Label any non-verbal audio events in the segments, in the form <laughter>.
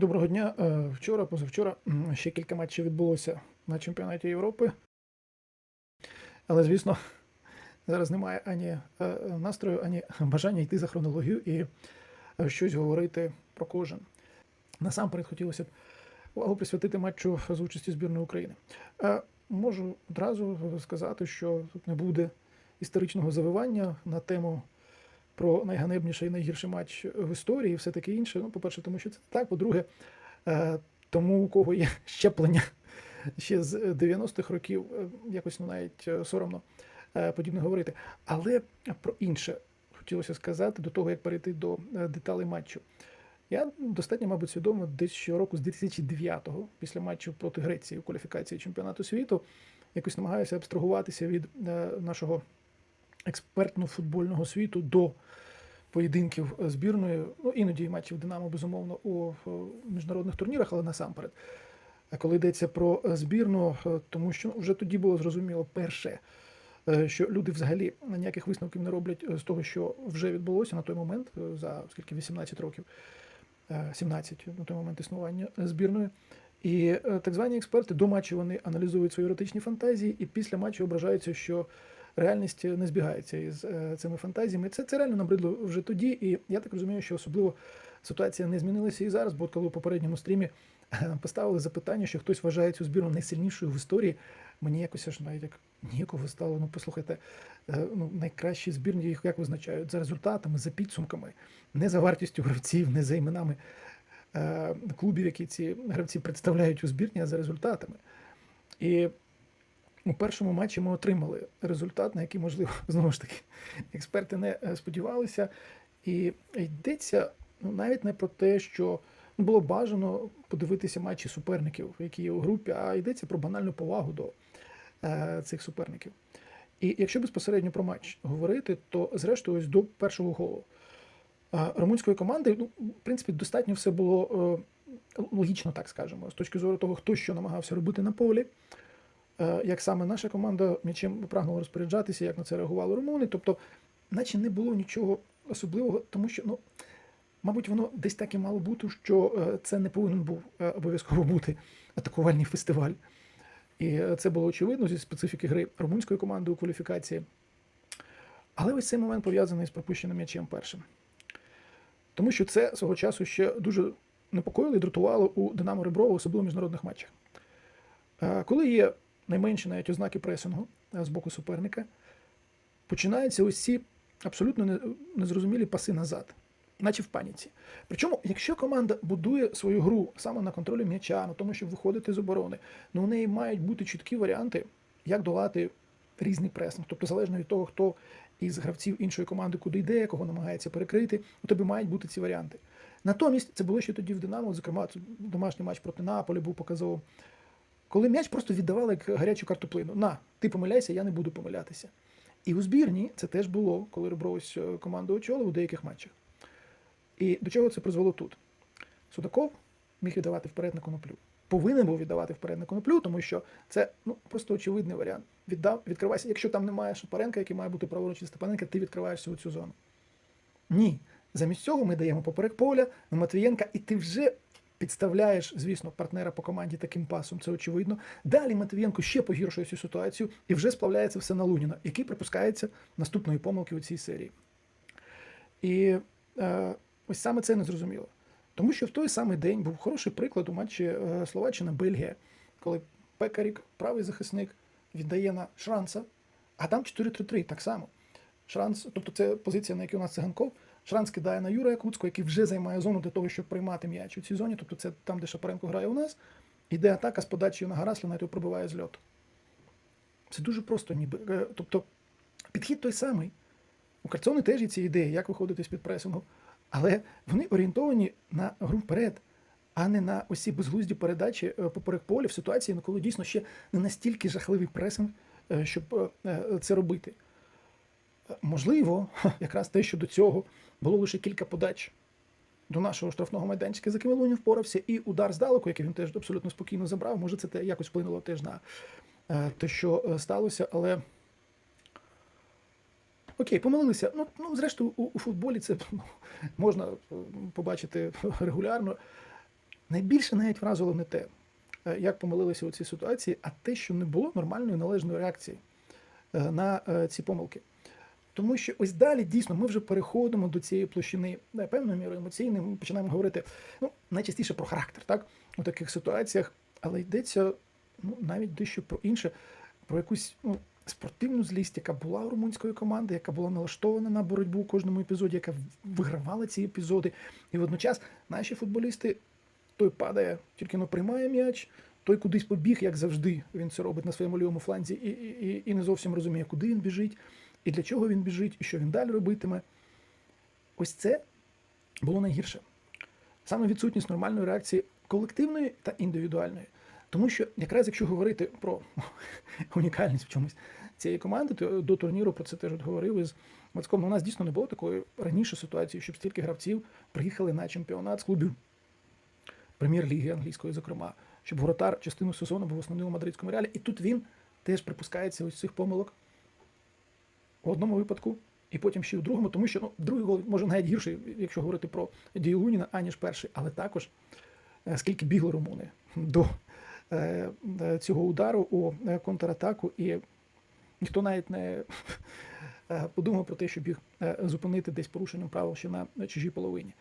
Доброго дня. Е, Вчора, позавчора ще кілька матчів відбулося на чемпіонаті Європи. Але, звісно, зараз немає ані е, настрою, ані бажання йти за хронологію і е, щось говорити про кожен. Насамперед хотілося б увагу присвятити матчу з участі збірної України. Можу одразу сказати, що тут не буде історичного завивання на тему про найганебніший і найгірший матч в історії і все таке інше. Ну, по-перше, тому що це так. По-друге, е, тому у кого є <laughs> щеплення ще з 90-х років, е, якось ну, навіть е, соромно подібне говорити. Але про інше хотілося сказати до того, як перейти до деталей матчу. Я достатньо, мабуть, свідомо десь щороку з 2009-го, після матчу проти Греції у кваліфікації чемпіонату світу, якось намагаюся абстрагуватися від нашого експертно-футбольного світу до поєдинків збірної, ну іноді матчів Динамо, безумовно, у міжнародних турнірах, але насамперед. А коли йдеться про збірну, е, тому що вже тоді було зрозуміло перше, е, що люди взагалі ніяких висновків не роблять з того, що вже відбулося на той момент, е, за скільки 18 років, е, 17 на той момент існування збірної. І так звані експерти до матчу вони аналізують свої еротичні фантазії, і після матчу ображаються, що реальність не збігається із е, цими фантазіями. Це, це реально набридло вже тоді. І я так розумію, що особливо ситуація не змінилася і зараз, бо коли у попередньому стрімі е, поставили запитання, що хтось вважає цю збірну найсильнішою в історії. Мені якось аж навіть як ніяково стало. Ну, послухайте, е, ну, найкращі збірні їх як визначають за результатами, за підсумками, не за вартістю гравців, не за іменами клубів, які ці гравці представляють у збірні, а за результатами. І у першому матчі ми отримали результат, на який, можливо, <laughs> знову ж таки, експерти не е, сподівалися. І йдеться ну, навіть не про те, що ну, було бажано подивитися матчі суперників, які є у групі, а йдеться про банальну повагу до е, цих суперників. І якщо безпосередньо про матч говорити, то зрештою ось до першого голу е, румунської команди, ну, в принципі, достатньо все було е, логічно, так скажемо, з точки зору того, хто що намагався робити на полі. Е, як саме наша команда м'ячем прагнула розпоряджатися, як на це реагували румуни. Тобто, наче не було нічого особливого, тому що, ну, мабуть, воно десь так і мало бути, що е, це не повинен був е, обов'язково бути атакувальний фестиваль. І це було очевидно зі специфіки гри румунської команди у кваліфікації. Але ось цей момент пов'язаний з пропущеним м'ячем першим. Тому що це свого часу ще дуже непокоїло і дратувало у Динамо Реброво, особливо в міжнародних матчах. Коли є найменші навіть ознаки пресингу е, з боку суперника, починаються ось ці абсолютно незрозумілі паси назад, наче в паніці. Причому, якщо команда будує свою гру саме на контролі м'яча, на тому, щоб виходити з оборони, ну у неї мають бути чіткі варіанти, як долати різний пресинг. Тобто, залежно від того, хто із гравців іншої команди куди йде, кого намагається перекрити, у тебе мають бути ці варіанти. Натомість це було ще тоді в Динамо, зокрема, домашній матч проти Наполі був показовим. Коли м'яч просто віддавали як гарячу картоплину. На, ти помиляйся, я не буду помилятися. І у збірні це теж було, коли Ребро ось е, команду очолив у деяких матчах. І до чого це призвело тут? Судаков міг віддавати вперед на коноплю. Повинен був віддавати вперед на коноплю, тому що це ну, просто очевидний варіант. Віддав, відкривайся. Якщо там немає Шапаренка, який має бути праворуч від Степаненка, ти відкриваєшся у цю зону. Ні. Замість цього ми даємо поперек поля на Матвієнка, і ти вже підставляєш, звісно, партнера по команді таким пасом, це очевидно. Далі Матвієнко ще погіршує цю ситуацію і вже сплавляється все на Луніна, який припускається наступної помилки у цій серії. І е, ось саме це не зрозуміло. Тому що в той самий день був хороший приклад у матчі е, Словаччина-Бельгія, коли Пекарік, правий захисник, віддає на Шранца, а там 4-3-3 так само. Шранц, тобто це позиція, на якій у нас циганков. Шранц кидає на Юра Якуцького, який вже займає зону для того, щоб приймати м'яч у цій зоні. Тобто це там, де Шапаренко грає у нас. Іде атака з подачею на Гарасля, навіть його пробиває з льоту. Це дуже просто, ніби. Е, Тобто підхід той самий. У Карцони теж є ці ідеї, як виходити з-під пресингу. Але вони орієнтовані на гру вперед, а не на усі безглузді передачі е, поперек поля в ситуації, ну, коли дійсно ще не настільки жахливий пресинг, е, щоб це робити. Можливо, <laughs> якраз те, що до цього було лише кілька подач до нашого штрафного майданчика, за якими Лунін впорався, і удар здалеку, який він теж абсолютно спокійно забрав. Може, це те якось вплинуло теж на е, те, що е, сталося, але. Окей, помилилися. Ну, ну зрештою, у, у футболі це <laughs> можна е, побачити <laughs> регулярно. найбільше навіть вразило не те, як помилилися у цій ситуації, а те, що не було нормальної належної реакції на ці помилки. Тому що ось далі дійсно ми вже переходимо до цієї площини не, певною мірою емоційною, ми починаємо говорити ну, найчастіше про характер, так? У таких ситуаціях, але йдеться ну, навіть дещо про інше, про якусь ну, спортивну злість, яка була у румунської команди, яка була налаштована на боротьбу у кожному епізоді, яка вигравала ці епізоди. І водночас наші футболісти той падає, тільки но приймає м'яч, той кудись побіг, як завжди. Він це робить на своєму лівому фланзі, і, і, і не зовсім розуміє, куди він біжить, і для чого він біжить, і що він далі робитиме. Ось це було найгірше. Саме відсутність нормальної реакції колективної та індивідуальної. Тому що, якраз якщо говорити про <laughs> унікальність в чомусь цієї команди, то до турніру про це теж от говорив із Мацком. У нас дійсно не було такої раніше ситуації, щоб стільки гравців приїхали на чемпіонат з клубів прем'єр-ліги англійської, зокрема, щоб воротар частину сезону був основним у мадридському реалі. І тут він теж припускається ось цих помилок у одному випадку, і потім ще й у другому, тому що ну, другий гол може навіть гірший, якщо говорити про дію Луніна, аніж перший, але також е, скільки бігли румуни до е, е, цього удару у контратаку, і ніхто навіть не подумав про те, щоб їх зупинити десь порушенням правил ще на чужій половині.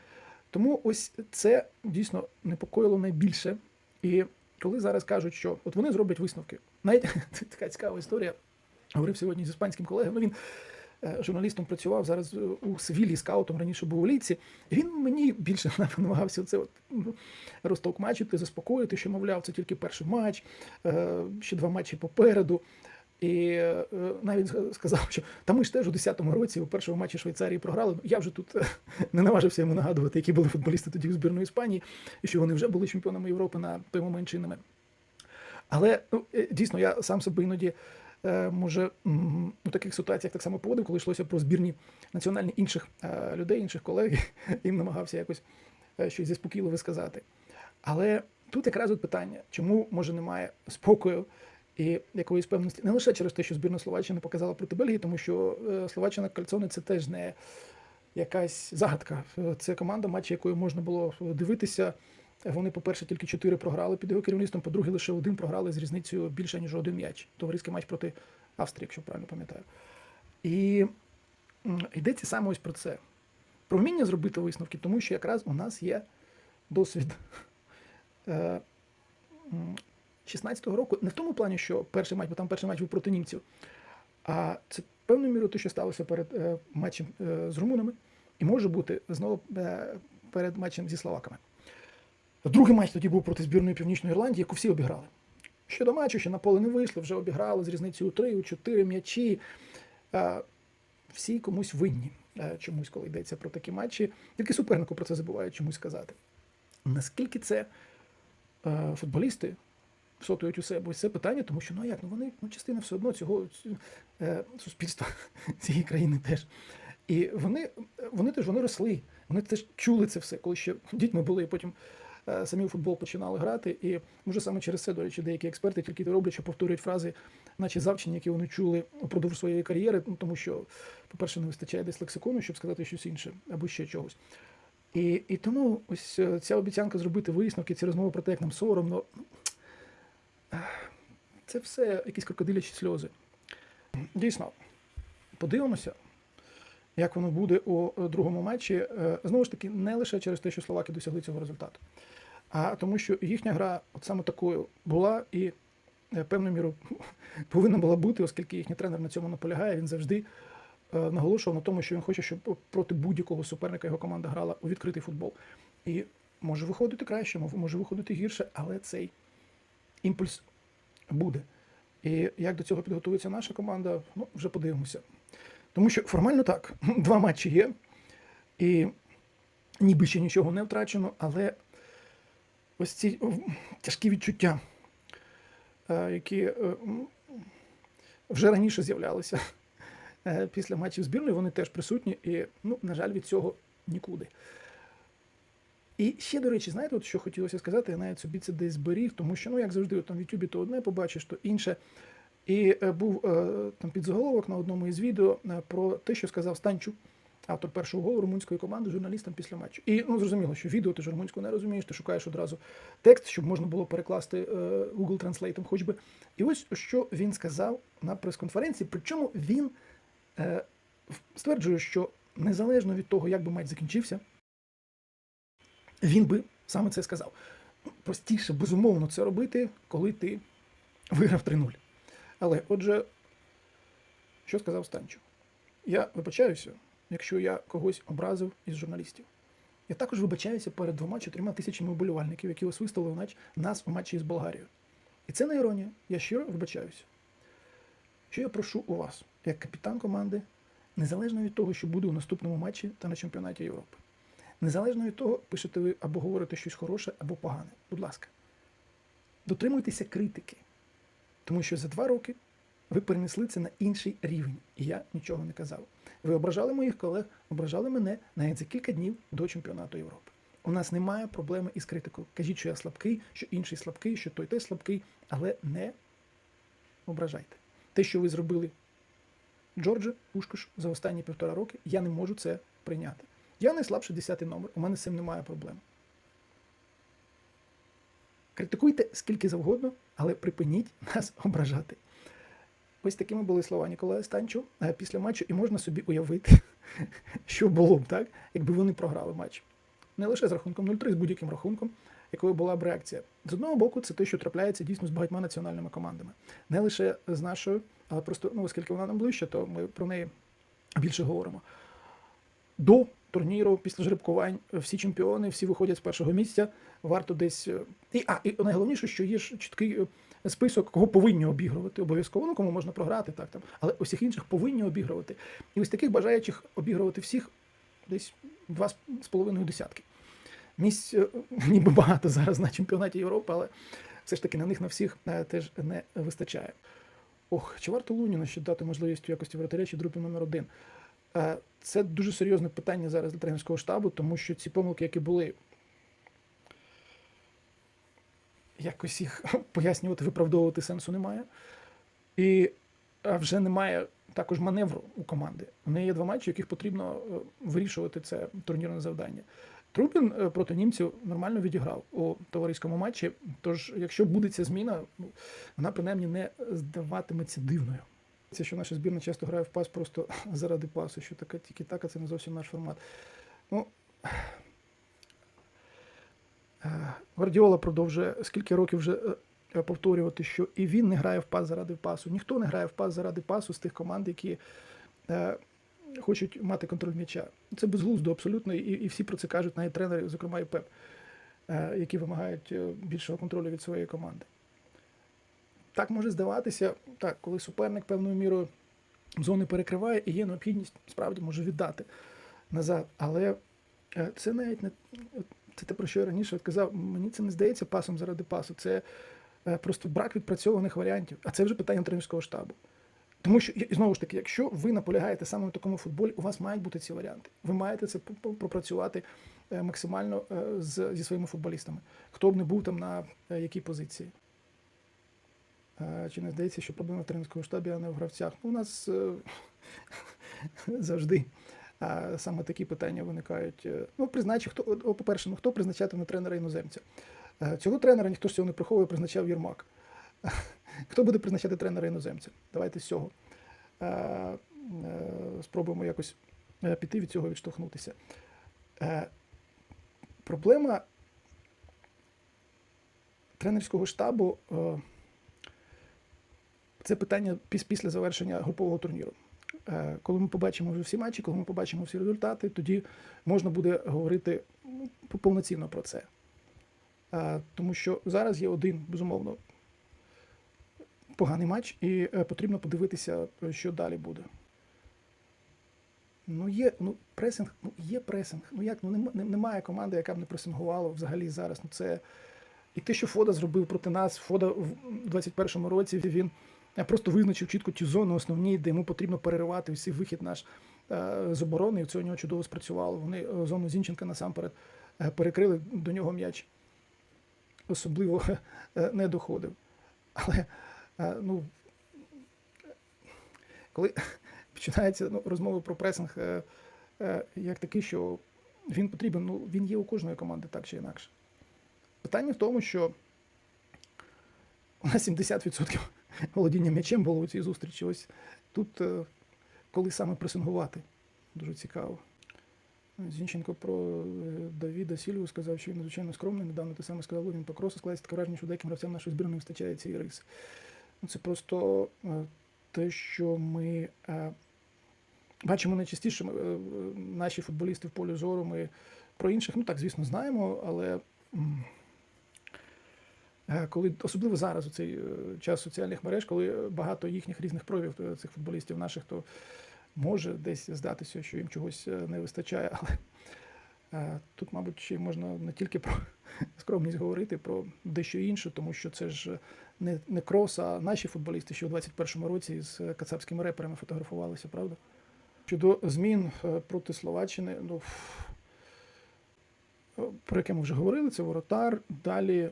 Тому ось це дійсно непокоїло найбільше. І коли зараз кажуть, що от вони зроблять висновки, навіть <laughs> така цікава історія. Говорив сьогодні з іспанським колегою. Ну він е, журналістом працював зараз е, у Севілі, скаутом раніше був у Ліці. Він мені більше <laughs> намагався це от, ну, розтовкмачити, заспокоїти, що, мовляв, це тільки перший матч, е, ще два матчі попереду. І навіть сказав, що та ми ж теж у 10-му році у першому матчі Швейцарії програли. Я вже тут <laughs> не наважився йому нагадувати, які були футболісти тоді у збірної Іспанії, і що вони вже були чемпіонами Європи на той момент чинними. Але ну, дійсно я сам себе іноді може у таких ситуаціях так само поводив, коли йшлося про збірні національні інших е, людей, інших колег, <laughs> їм намагався якось е, щось заспокійливо сказати. Але тут якраз от питання, чому може немає спокою і якоїсь певності, не лише через те, що збірна Словаччини показала проти Бельгії, тому що е, Словаччина Кальцони це теж не якась загадка. Е, Це команда, матчі якої можна було дивитися. Вони, по-перше, тільки чотири програли під його керівництвом, по-друге, лише один програли з різницею більше, ніж один м'яч. Товариський матч проти Австрії, якщо правильно пам'ятаю. І йдеться саме ось про це. Про вміння зробити висновки, тому що якраз у нас є досвід е, 16-го року, не в тому плані, що перший матч, бо там перший матч був проти німців, а це певною мірою те, що сталося перед е, матчем е, з румунами, і може бути знову е, перед матчем зі словаками. Другий матч тоді був проти збірної Північної Ірландії, яку всі обіграли. Щодо матчу, ще на поле не вийшли, вже обіграли з різницею 3, у 4 м'ячі. Е, Всі комусь винні е, чомусь, коли йдеться про такі матчі. Тільки супернику про це забувають чомусь сказати. Наскільки це е, футболісти всотують у себе ось це питання, тому що ну а як, ну вони ну, частина все одно цього суспільства <laughs> цієї країни теж. І вони, вони теж вони росли, вони теж чули це все, коли ще дітьми були, і потім самі у футбол починали грати. І може саме через це, до речі, деякі експерти тільки роблять, що повторюють фрази, наче завчені, які вони чули упродовж своєї кар'єри, ну, тому що, по-перше, не вистачає десь лексикону, щоб сказати щось інше або ще чогось. І, і тому ось е, ця обіцянка зробити висновки, ці розмови про те, як нам соромно, це все якісь крокодилячі сльози. Дійсно, подивимося, як воно буде у другому матчі. Е, Знову ж таки, не лише через те, що словаки досягли цього результату, а тому, що їхня гра от саме такою була і е, певною мірою <laughs> повинна була бути, оскільки їхній тренер на цьому наполягає. Він завжди е, наголошував на тому, що він хоче, щоб проти будь-якого суперника його команда грала у відкритий футбол. І може виходити краще, може виходити гірше, але цей імпульс буде. І як до цього підготується наша команда, ну вже подивимося. Тому що формально так, <laughs> два матчі є, і ніби ще нічого не втрачено, але ось ці тяжкі відчуття, е, які е, вже раніше з'являлися <laughs> е, після матчів збірної, вони теж присутні, і, ну, на жаль, від цього нікуди. І ще, до речі, знаєте, от що хотілося сказати, я навіть собі це десь зберіг, тому що, ну, як завжди, от там в Ютубі то одне побачиш, то інше. І е, був е, там підзаголовок на одному із відео е, про те, що сказав Станчу автор першого голу румунської команди, журналістам після матчу. І ну зрозуміло, що відео ти ж румунську не розумієш, ти шукаєш одразу текст, щоб можна було перекласти Google Translate хоч би. І ось що він сказав на прес-конференції. Причому він стверджує, що незалежно від того, як би матч закінчився, він би саме це сказав. Простіше, безумовно, це робити, коли ти виграв 3-0. Але отже, що сказав Станчо? Я вибачаюся, якщо я когось образив із журналістів. Я також вибачаюся перед двома чи трьома тисячами вболівальників, які освистали нач- нас у матчі із Болгарією. І це не іронія. Я щиро вибачаюся. Що я прошу у вас, як капітан команди, незалежно від того, що буде у наступному матчі та на чемпіонаті Європи. Незалежно від того, пишете ви або говорите щось хороше, або погане. Будь ласка, дотримуйтеся критики. Тому що за два роки ви перенесли це на інший рівень, і я нічого не казав. Ви ображали моїх колег, ображали мене навіть за кілька днів до чемпіонату Європи. У нас немає проблеми із критикою. Кажіть, що я слабкий, що інший слабкий, що той теж слабкий, але не ображайте. Те, що ви зробили Джордже Пушкаш за останні півтора роки, я не можу це прийняти. Я найслабший десятий номер, у мене з цим немає проблем. Критикуйте скільки завгодно, але припиніть нас ображати. Ось такими були слова Ніколая Станчу е, після матчу, і можна собі уявити, <laughs> що було б так, якби вони програли матч. Не лише з рахунком 0-3, з будь-яким рахунком, якою була б реакція. З одного боку, це те, що трапляється дійсно з багатьма національними командами. Не лише з нашою, але просто, ну, оскільки вона нам ближче, то ми про неї більше говоримо. До турніру, після жеребкувань, всі чемпіони, всі виходять з першого місця. Варто десь. е, І, а, і найголовніше, що є ж чіткий е, список, кого повинні обігрувати обов'язково, ну кому можна програти, так там, але усіх інших повинні обігрувати. І ось таких бажаючих обігрувати всіх десь два з- половиною десятки. Місць е, <laughs> ніби багато зараз на чемпіонаті Європи, але все ж таки на них на всіх теж не вистачає. Ох, чи варто Луніну ще дати можливість у якості вратаря чи групи номер один? Е, Це дуже серйозне питання зараз для тренерського штабу, тому що ці помилки, які були, якось їх <laughs> пояснювати, виправдовувати сенсу немає. І вже немає також маневру у команди. У неї є два матчі, в яких потрібно е, вирішувати це турнірне завдання. Трупін е, проти німців нормально відіграв у товариському матчі. Тож, якщо буде ця зміна, ну, вона принаймні не здаватиметься дивною. Це що наша збірна часто грає в пас просто <laughs> заради пасу, що таке тільки так, а це не зовсім наш формат. Ну, е, Гвардіола продовжує скільки років вже е, повторювати, що і він не грає в пас заради пасу. Ніхто не грає в пас заради пасу з тих команд, які е, хочуть мати контроль м'яча. Це безглуздо абсолютно, і, і всі про це кажуть, навіть тренери, зокрема і Пеп, які вимагають більшого контролю від своєї команди. Так може здаватися, так, коли суперник певною мірою зони перекриває і є необхідність справді може віддати назад. Але е, це навіть не це те, про що я раніше казав. Мені це не здається пасом заради пасу. Це е, просто брак відпрацьованих варіантів. А це вже питання тренерського штабу. Тому що, знову ж таки, якщо ви наполягаєте саме на такому футболі, у вас мають бути ці варіанти. Ви маєте це пропрацювати е, максимально зі своїми футболістами. Хто б не був там на якій позиції. Чи не здається, що проблема в тренерському штабі, а не в гравцях? Ну, у нас е, <laughs> завжди саме такі питання виникають. Ну, призначив, хто, по-перше, ну хто призначатиме тренера іноземця? Е, Цього тренера ніхто з цього не приховує, призначав Єрмак. <laughs> Хто буде призначати тренера іноземця? Давайте з цього. Е, Спробуємо якось піти від цього відштовхнутися. Проблема тренерського штабу це питання піс- після завершення групового турніру. Е, Коли ми побачимо вже всі матчі, коли ми побачимо всі результати, тоді можна буде говорити ну, повноцінно про це. Е, Тому що зараз є один, безумовно, поганий матч, і е, потрібно подивитися, що далі буде. Ну, є ну, пресинг, ну є пресинг. Ну як? Ну немає команди, яка б не пресингувала взагалі зараз. Ну це і те, що Фода зробив проти нас, Фода в 21-му році він просто визначив чітко ті зони основні, де йому потрібно переривати всі вихід наш е, з оборони, і це у нього чудово спрацювало. Вони е, зону Зінченка насамперед е, перекрили до нього м'яч. Особливо не доходив. Але ну, коли починається ну, розмови про пресинг, як такий, що він потрібен. Ну, він є у кожної команди так чи інакше. Питання в тому, що у нас 70% <laughs> володіння м'ячем було у цій зустрічі. Ось тут е, коли саме пресингувати. Дуже цікаво. Зінченко про е, Давіда Сільву сказав, що він надзвичайно скромний. Недавно те саме сказав Логін Покросу. Складається таке враження, що деяким гравцям нашої збірної вистачає цієї риси. Ну, Це просто е, те, що ми бачимо найчастіше наші футболісти в полі зору. Ми про інших, ну так, звісно, знаємо, але. Е, коли особливо зараз у цей е, час соціальних мереж, коли багато їхніх різних проявів е, цих футболістів наших, то може десь здатися, що їм чогось е, не вистачає. <laughs> Але е, тут, мабуть, ще можна не тільки про <laughs> скромність говорити, про дещо інше, тому що це ж не, не крос, а наші футболісти, що у 21-му році з е, кацапськими реперами фотографувалися, правда? Щодо змін е, проти Словаччини, ну е, про яке ми вже говорили, це воротар. Далі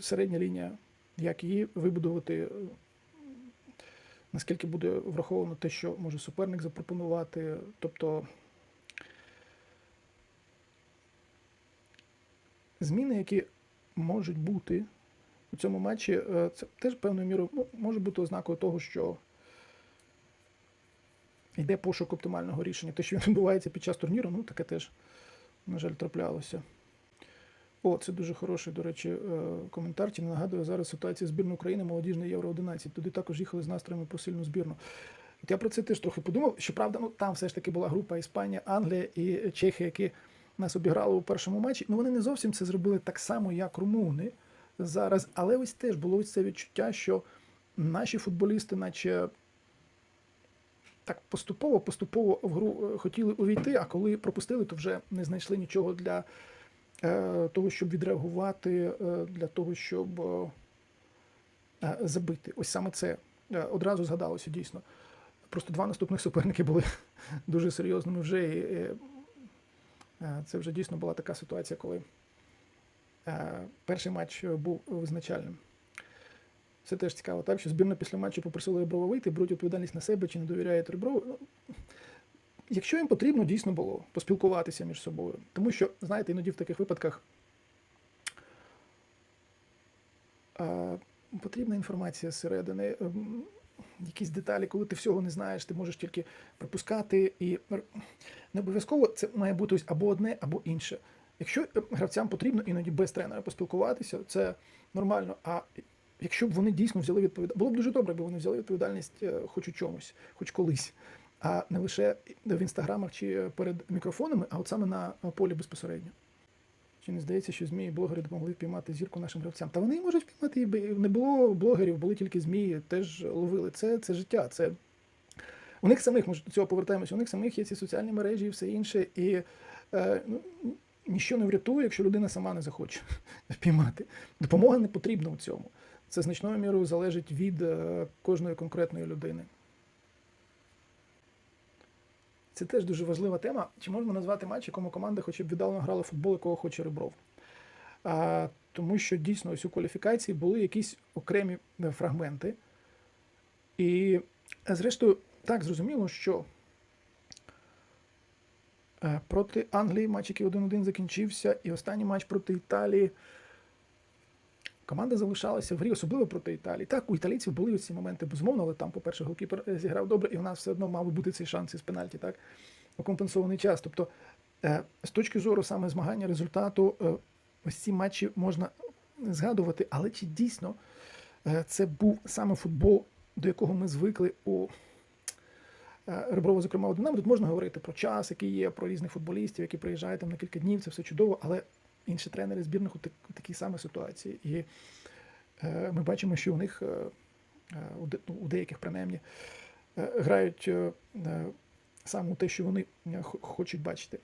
середня лінія, як її вибудувати, е, наскільки буде враховано те, що може суперник запропонувати. Тобто зміни, які можуть бути у цьому матчі, е, це теж певною мірою ну, може бути ознакою того, що йде пошук оптимального рішення. Те, що він відбувається під час турніру, ну таке теж, на жаль, траплялося. О, це дуже хороший, до речі, е, коментар. Не нагадує зараз ситуація збірної України молодіжної Євро 11. Туди також їхали з настроями про сильну збірну. От я про це теж трохи подумав. Щоправда, ну там все ж таки була група Іспанія, Англія і Чехія, які нас обіграли у першому матчі. Ну вони не зовсім це зробили так само, як румуни зараз. Але ось теж було ось це відчуття, що наші футболісти, наче так поступово, поступово в гру е, хотіли увійти, а коли пропустили, то вже не знайшли нічого для того, щоб відреагувати, е, для того, щоб е, е, забити. Ось саме це е, одразу згадалося дійсно. Просто два наступних суперники були <laughs> дуже серйозними вже. І, е, е, це вже дійсно була така ситуація, коли е, перший матч був визначальним. Це теж цікаво, так що збірна після матчу попросила Реброва вийти, беруть відповідальність на себе чи не довіряють Реброву. Якщо їм потрібно, дійсно було поспілкуватися між собою. Тому що, знаєте, іноді в таких випадках е, потрібна інформація зсередини, ем, якісь деталі, коли ти всього не знаєш, ти можеш тільки припускати. І не обов'язково це має бути ось або одне, або інше. Якщо е, гравцям потрібно іноді без тренера поспілкуватися, це нормально. А якщо б вони дійсно взяли відповідальність, було б дуже добре, якби вони взяли відповідальність е, хоч у чомусь, хоч колись, а не лише в інстаграмах чи перед мікрофонами, а от саме на полі безпосередньо. Чи не здається, що змії блогери допомогли впіймати зірку нашим гравцям? Та вони і можуть впіймати, і не було блогерів, були тільки змії, теж ловили. Це, це життя. Це... У них самих, ми до цього повертаємося, у них самих є ці соціальні мережі і все інше. І е, ну, ніщо не врятує, якщо людина сама не захоче <laughs> впіймати. Допомога не потрібна у цьому. Це значною мірою залежить від е, кожної конкретної людини. Це теж дуже важлива тема. Чи можна назвати матч, якому команда хоча б віддалено грала футбол, якого хоче Ребров? А, тому що дійсно ось у кваліфікації були якісь окремі е, фрагменти. І, е, зрештою, так зрозуміло, що е, проти Англії матч, який 1-1 закінчився, і останній матч проти Італії. Команда залишалася в грі, особливо проти Італії. Так, у італійців були ось ці моменти, безумовно, але там, по-перше, голкіпер е, зіграв добре, і в нас все одно мав бути цей шанс із пенальті, так, у компенсований час. Тобто, е, з точки зору саме змагання результату, е, ось ці матчі можна згадувати, але чи дійсно це був саме футбол, до якого ми звикли у Реброва, зокрема, у Динамо. Тут можна говорити про час, який є, про різних футболістів, які приїжджають там на кілька днів, це все чудово, але інші тренери збірних у, так, у такій самій ситуації. І е, ми бачимо, що у них е, е, ну, у деяких принаймні грають саме те, що вони хочуть бачити.